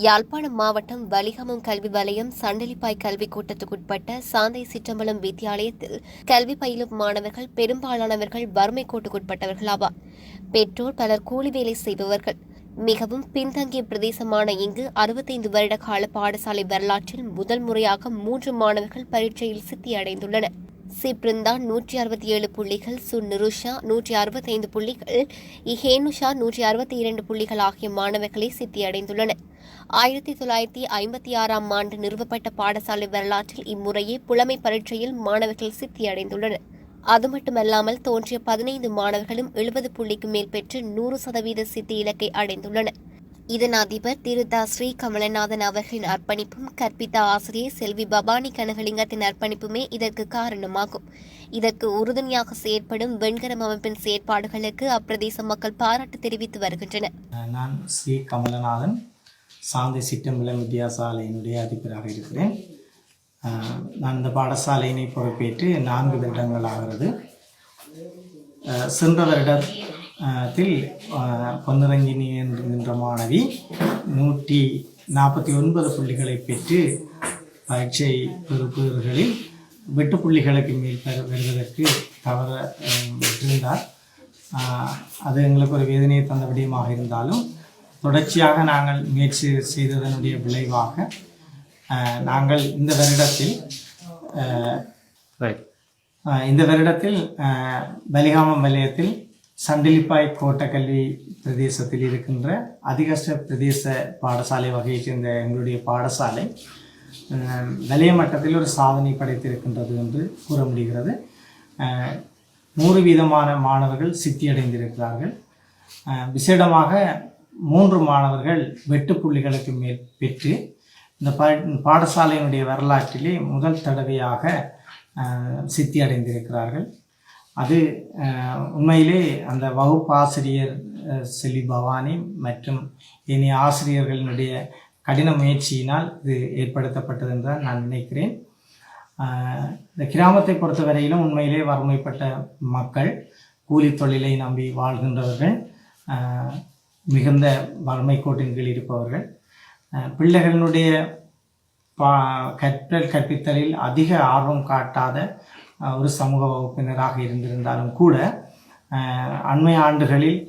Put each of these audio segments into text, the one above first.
யாழ்ப்பாணம் மாவட்டம் வலிகமம் கல்வி வலயம் சண்டலிப்பாய் கல்விக் கூட்டத்துக்குட்பட்ட சாந்தை சிற்றம்பலம் வித்தியாலயத்தில் கல்வி பயிலும் மாணவர்கள் பெரும்பாலானவர்கள் வறுமை கோட்டுக்குட்பட்டவர்கள் ஆவார். பெற்றோர் பலர் கூலி வேலை செய்பவர்கள். மிகவும் பின்தங்கிய பிரதேசமான இங்கு அறுபத்தைந்து வருட கால பாடசாலை வரலாற்றில் முதல் முறையாக மூன்று மாணவர்கள் பரீட்சையில் சித்தியடைந்துள்ளனர். சி பிருந்தா நூற்றி அறுபத்தி ஏழு புள்ளிகள் சு நிருஷா நூற்றி அறுபத்தைந்து புள்ளிகள் இஹேனுஷா நூற்றி அறுபத்தி இரண்டு புள்ளிகள் ஆகிய மாணவர்களே சித்தியடைந்துள்ளனர் ஆயிரத்தி தொள்ளாயிரத்தி ஐம்பத்தி ஆறாம் ஆண்டு நிறுவப்பட்ட பாடசாலை வரலாற்றில் இம்முறையே புலமை பரீட்சையில் மாணவர்கள் சித்தியடைந்துள்ளனர். அது மட்டுமல்லாமல் தோன்றிய பதினைந்து மாணவர்களும் எழுபது புள்ளிக்கு மேல் பெற்று நூறு சதவீத சித்தி இலக்கை அடைந்துள்ளனர். இதன் அதிபர் திரு த. ஸ்ரீ கமலநாதன் அவர்களின் அர்ப்பணிப்பும் கற்பித்த ஆசிரியர் செல்வி பவானி கனகலிங்கத்தின் அர்ப்பணிப்புமே இதற்கு காரணமாகும். இதற்கு உறுதுணையாக செயற்படும் வெண்கரம் அமைப்பின் செயற்பாடுகளுக்கு அப்பிரதேச மக்கள் பாராட்டு தெரிவித்து வருகின்றனர். நான் ஸ்ரீ கமலநாதன் சாந்தி சிட்டம்பலம் வித்தியாசாலையினுடைய அதிபராக இருக்கிறேன். நான் இந்த பாடசாலையினை பொறுப்பேற்று நான்கு வருடங்கள் ஆகிறது. சென்ற வருட அஹ், பொன்னிரஞ்சினி என்கின்ற மாணவி நூற்றி நாற்பத்தி ஒன்பது புள்ளிகளை பெற்று பரீட்சை பெறுபவர்களில் வெட்டு புள்ளிகளுக்கு மேல் பெற பெறுவதற்கு தவற விட்டிருந்தார் அது எங்களுக்கு ஒரு வேதனையை தந்த விடயமாக இருந்தாலும் தொடர்ச்சியாக நாங்கள் முயற்சி செய்ததனுடைய விளைவாக நாங்கள் இந்த வருடத்தில் இந்த வருடத்தில் பலிகாமம் வலயத்தில் சண்டிலிப்பாய் கோட்ட கல்வி பிரதேசத்தில் இருக்கின்ற அதிகஷ்ட பிரதேச பாடசாலை வகையைச் சேர்ந்த எங்களுடைய பாடசாலை வலைய மட்டத்தில் ஒரு சாதனை படைத்திருக்கின்றது என்று கூற முடிகிறது. நூறு வீதமான மாணவர்கள் சித்தியடைந்திருக்கிறார்கள் விசேடமாக மூன்று மாணவர்கள் வெட்டு புள்ளிகளுக்கு மேல் பெற்று இந்த பாடசாலையினுடைய வரலாற்றிலே முதல் தடவையாக சித்தி அடைந்திருக்கிறார்கள். அது உண்மையிலே அந்த வகுப்பு ஆசிரியர் செல்வி பவானி மற்றும் இனி ஆசிரியர்களினுடைய கடின முயற்சியினால் இது ஏற்படுத்தப்பட்டது என்று நான் நினைக்கிறேன். இந்த கிராமத்தை பொறுத்தவரையிலும் உண்மையிலே வறுமைப்பட்ட மக்கள் கூலி தொழிலை நம்பி வாழ்கின்றவர்கள் மிகுந்த வறுமை கோட்டின் கீழ் இருப்பவர்கள். பிள்ளைகளினுடைய பா கற்றல் கற்பித்தலில் அதிக ஆர்வம் காட்டாத ஒரு சமூக வகுப்பினராக இருந்திருந்தாலும் கூட அண்மை ஆண்டுகளில்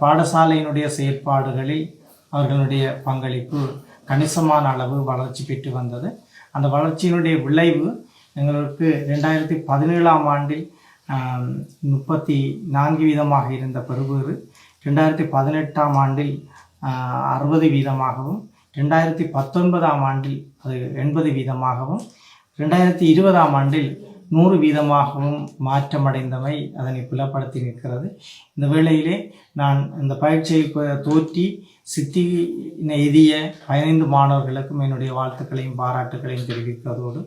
பாடசாலையினுடைய செயற்பாடுகளில் அவர்களுடைய பங்களிப்பு கணிசமான அளவு வளர்ச்சி பெற்று வந்தது. அந்த வளர்ச்சியினுடைய விளைவு எங்களுக்கு ரெண்டாயிரத்தி பதினேழாம் ஆண்டில் முப்பத்தி நான்கு வீதமாக இருந்த பெறுபேறு ரெண்டாயிரத்தி பதினெட்டாம் ஆண்டில் அறுபது வீதமாகவும் ரெண்டாயிரத்தி பத்தொன்பதாம் ஆண்டில் அது எண்பது வீதமாகவும் ரெண்டாயிரத்தி இருபதாம் ஆண்டில் நூறு வீதமாகவும் மாற்றமடைந்தமை அதனை புலப்படுத்தி நிற்கிறது. இந்த வேளையிலே நான் இந்த பயிற்சியை தோற்றி சித்தி எதிய பதினைந்து மாணவர்களுக்கும் என்னுடைய வாழ்த்துக்களையும் பாராட்டுகளையும் தெரிவிப்பதோடு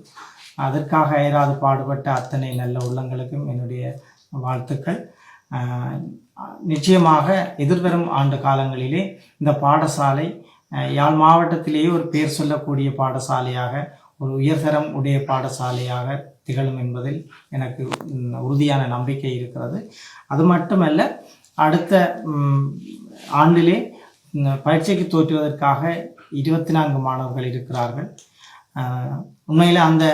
அதற்காக அயராது பாடுபட்ட அத்தனை நல்ல உள்ளங்களுக்கும் என்னுடைய வாழ்த்துக்கள். நிச்சயமாக எதிர்வரும் ஆண்டு காலங்களிலே இந்த பாடசாலை யாழ் மாவட்டத்திலேயே ஒரு பேர் சொல்லக்கூடிய பாடசாலையாக ஒரு உயர்தரம் உடைய பாடசாலையாக திகழும் என்பதில் எனக்கு உறுதியான நம்பிக்கை இருக்கிறது. அது மட்டுமல்ல அடுத்த ஆண்டிலே பயிற்சிக்கு பரீட்சைக்கு தோற்றுவதற்காக இருபத்தி நான்கு மாணவர்கள் இருக்கிறார்கள். உண்மையில் அந்த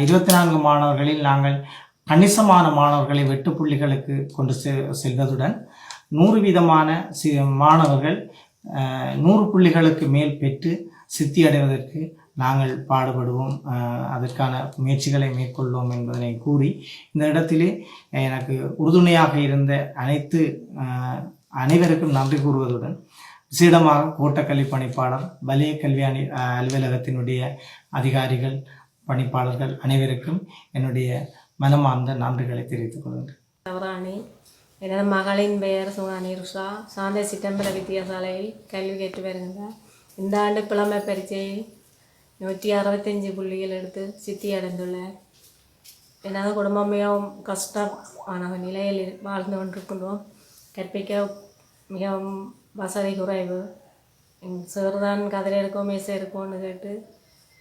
இருபத்தி நான்கு மாணவர்களில் நாங்கள் கணிசமான மாணவர்களை வெட்டு புள்ளிகளுக்கு கொண்டு செ- செல்வதுடன் நூறு வீதமான சி மாணவர்கள் நூறு புள்ளிகளுக்கு மேல் பெற்று சித்தி அடைவதற்கு நாங்கள் பாடுபடுவோம். அதற்கான முயற்சிகளை மேற்கொள்வோம் என்பதனை கூறி இந்த இடத்திலே எனக்கு உறுதுணையாக இருந்த அனைத்து அனைவருக்கும் நன்றி கூறுவதுடன் விசேடமாக கோட்டக்கல்வி பணிப்பாளர் வலய கல்வி அணி அலுவலகத்தினுடைய அதிகாரிகள் பணிப்பாளர்கள் அனைவருக்கும் என்னுடைய மனமார்ந்த நன்றிகளை தெரிவித்துக் கொள்கின்றேன். தவறாணி எனது மகளின் பெயர் சுகானி ருஷா சாந்தை சிட்டம்பர வித்தியாசாலையில் கல்வி கேட்டு வருகின்றார். இந்த ஆண்டு புலமை பரீட்சையில் நூற்றி அறுபத்தஞ்சு புள்ளிகள் எடுத்து சித்தி அடைந்துள்ளார் எனது குடும்பமையும் மிகவும் கஷ்டமான நிலையில் வாழ்ந்து கொண்டிருக்கின்றோம். கற்பிக்க மிகவும் வசதி குறைவு. சிறுதான் கதிரை இருக்கும் மேசை இருக்கும்னு கேட்டு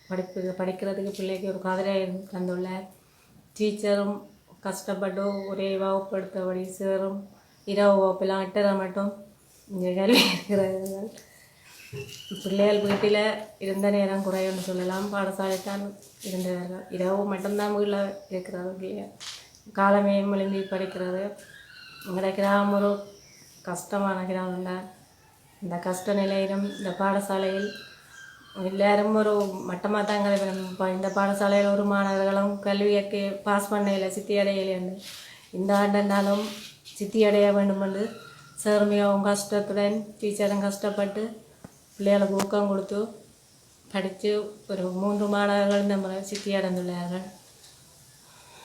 படிப்பு படிக்கிறதுக்கு பிள்ளைக்கு ஒரு கதிரை தந்துள்ளார் டீச்சரும் கஷ்டப்பட்டு ஒரே வகுப்படுத்தபடி சேரும் இரவு வகுப்பெல்லாம் எட்டரை மட்டும் இங்கே கல்வி இருக்கிறார்கள் பிள்ளைகள் வீட்டில் இருந்த நேரம் குறையும்னு சொல்லலாம். பாடசாலைத்தான் இருந்தவர்கள். இரவு மட்டும்தான் வீட்டில் இருக்கிறது. காலமே விழுங்கி படிக்கிறது. எங்களோட கிராமம் ஒரு கஷ்டமான கிராமம் தான். இந்த கஷ்ட நிலையிலும் இந்த பாடசாலையில் எல்லாரும் ஒரு மட்டமாக தான் கல்வி இப்போ இந்த பாடசாலையில் ஒரு மாணவர்களும் கல்வியற்கு பாஸ் பண்ணையில் சித்தி அடையலைன்னு இந்த ஆண்டுனாலும் சித்தி அடைய வேண்டும் என்று. சேர்மையாகவும் கஷ்டத்துடன் டீச்சரும் கஷ்டப்பட்டு பிள்ளைகளுக்கு ஊக்கம் கொடுத்து படித்து ஒரு மூன்று மாணவர்கள் இந்த முறை சித்தி அடைந்துள்ளார்கள்